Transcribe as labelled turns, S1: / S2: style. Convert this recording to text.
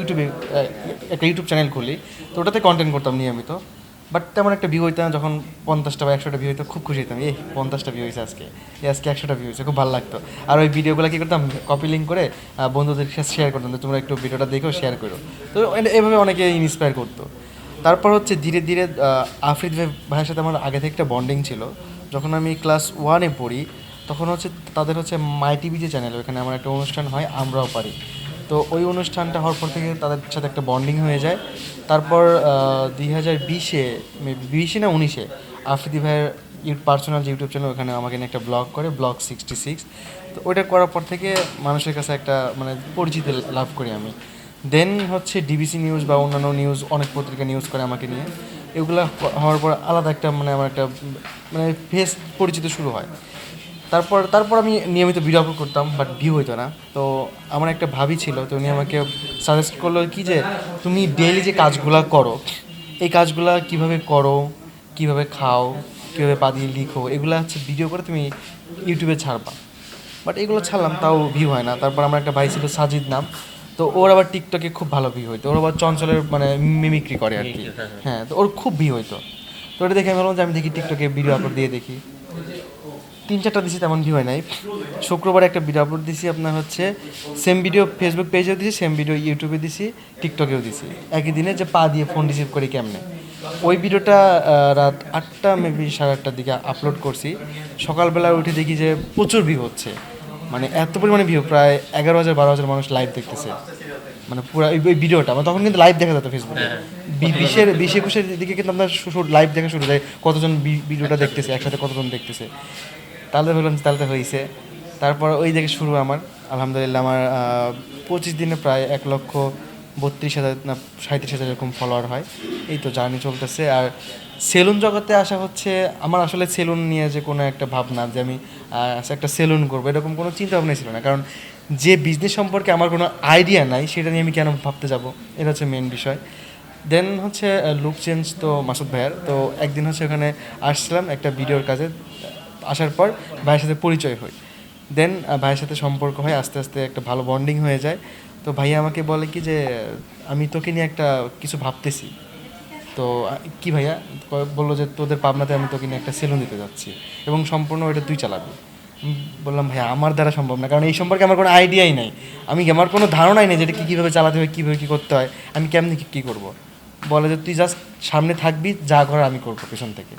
S1: ইউটিউবে একটা YouTube channel খুলি, তো ওটাতে কন্টেন্ট করতাম নিয়মিত। বাট তেমন একটা ভিউ হইতাম যখন পঞ্চাশটা বা একশোটা ভিউ হইতো, খুব খুশি হইতাম এই পঞ্চাশটা ভিউ হয়েছে আজকে এই আজকে একশোটা ভিউ হয়েছে খুব ভালো লাগতো। আর ওই ভিডিওগুলো কী করতাম কপি লিঙ্ক করে বন্ধুদের সাথে শেয়ার করতাম তোমরা একটু ভিডিওটা দেখো শেয়ার করো। তো এভাবে অনেকে ইন্সপায়ার করতো। তারপর হচ্ছে ধীরে ধীরে আফরিদ ভাই, ভাইয়ের সাথে আমার আগে থেকে একটা বন্ডিং ছিল। যখন আমি ক্লাস ওয়ানে পড়ি, তখন হচ্ছে তাদের হচ্ছে মাই টিভি যে চ্যানেল ওখানে আমার একটা অনুষ্ঠান হয়, আমরাও পারি। তো ওই অনুষ্ঠানটা হওয়ার পর থেকে তাদের সাথে একটা বন্ডিং হয়ে যায়। তারপর দুই হাজার বিশে বিশে না উনিশে, আফ্রিদি ভাইয়ের পার্সোনাল ইউটিউব চ্যানেল, ওখানে আমাকে নিয়ে একটা ব্লগ করে ব্লগ সিক্সটি সিক্স তো ওইটা করার পর থেকে মানুষের কাছে একটা মানে পরিচিতি লাভ করি আমি। দেন হচ্ছে ডিবিসি নিউজ বা অন্যান্য নিউজ অনেক পত্রিকা নিউজ করে আমাকে নিয়ে। এগুলো হওয়ার পর আলাদা একটা মানে আমার একটা মানে ফেস পরিচিত শুরু হয়। তারপর তারপর আমি নিয়মিত ভিডিও আপলোড করতাম বাট ভিউ হইতো না। তো আমার একটা ভাবি ছিল তো উনি আমাকে সাজেস্ট করল কি যে তুমি ডেইলি যে কাজগুলো করো এই কাজগুলো কীভাবে করো কীভাবে খাও কীভাবে পাদিয়ে লিখো এগুলো হচ্ছে ভিডিও করে তুমি ইউটিউবে ছাড়বা। বাট এগুলো ছাড়লাম তাও ভিউ হয় না। তারপর আমার একটা ভাই ছিল সাজিদ নাম তো ওর আবার টিকটকে খুব ভালো ভিউ হইতো। ওর আবার চঞ্চলের মানে মিমিক্রি করে আর কি। হ্যাঁ তো ওর খুব ভিউ হইতো। তো ওটা দেখে আমি ভাবলাম যে আমি দেখি টিকটকে ভিডিও আপলোড দিয়ে দেখি। তিন চারটা দিছি তেমন ভিউ হয় নাই। শুক্রবার একটা ভিডিও আপলোড দিছি আপনার হচ্ছে সেম ভিডিও ফেসবুক পেজেও দিছি সেম ভিডিও ইউটিউবে দিছি টিকটকেও দিছি। একই দিনে যে পা দিয়ে ফোন রিসিভ করি কেমনে? ওই ভিডিওটা রাত আটটা মেবি সাড়ে আটটার দিকে আপলোড করছি। সকালবেলা উঠে দেখি যে প্রচুর ভিউ হচ্ছে। মানে এত পরিমাণে ভিউ প্রায় এগারো হাজার বারো হাজার মানুষ লাইভ দেখতেছে। মানে পুরো ওই ভিডিওটা মানে তখন কিন্তু লাইভ দেখা যেত ফেসবুকে বি- বিশের বিশ একুশের দিকে কিন্তু আপনার লাইভ দেখা শুরু যায় কতজন ভিডিওটা দেখতেছে একসাথে কতজন দেখতেছে। তাহলে বললাম তাহলে তো হয়েছে তারপর ওই থেকে শুরু আমার। আলহামদুলিল্লাহ আমার পঁচিশ দিনে প্রায় এক লক্ষ বত্রিশ হাজার না সাঁত্রিশ হাজার এরকম ফলোয়ার হয়। এই তো জার্নি চলতেছে। আর সেলুন জগতে আসা হচ্ছে, আমার আসলে সেলুন নিয়ে যে কোনো একটা ভাবনা যে আমি একটা সেলুন করব, এরকম কোনো চিন্তা ভাবনা ছিল না। কারণ যে বিজনেস সম্পর্কে আমার কোনো আইডিয়া নাই, সেটা নিয়ে আমি কেন ভাবতে যাব? এটা হচ্ছে মেন বিষয়। দেন হচ্ছে লুক চেঞ্জ তো মাসুদ ভাইয়ার। তো একদিন হচ্ছে ওখানে আসছিলাম একটা ভিডিওর কাজে। আসার পর ভাইয়ের সাথে পরিচয় হই দেন ভাইয়ের সাথে সম্পর্ক হয়, আস্তে আস্তে একটা ভালো বন্ডিং হয়ে যায়। তো ভাইয়া আমাকে বলে কি যে, আমি তোকে নিয়ে একটা কিছু ভাবতেছি। তো কি ভাইয়া? বলল যে, তোদের পাবনাতে আমি তোকে নিয়ে একটা সেলুন দিতে যাচ্ছি। এবং সম্পূর্ণ ওইটা তুই চালাবি। বললাম, ভাইয়া, আমার দ্বারা সম্ভব না। কারণ এই সম্পর্কে আমার কোনো আইডিয়াই নাই। আমি আমার কোনো ধারণাই নেই যে এটা কী, কীভাবে চালাতে হয়, কীভাবে কী করতে হয়? আমি কেমনি কী করব? বলে যে, তুই জাস্ট সামনে থাকবি, যা করার আমি করব পেছন থেকে।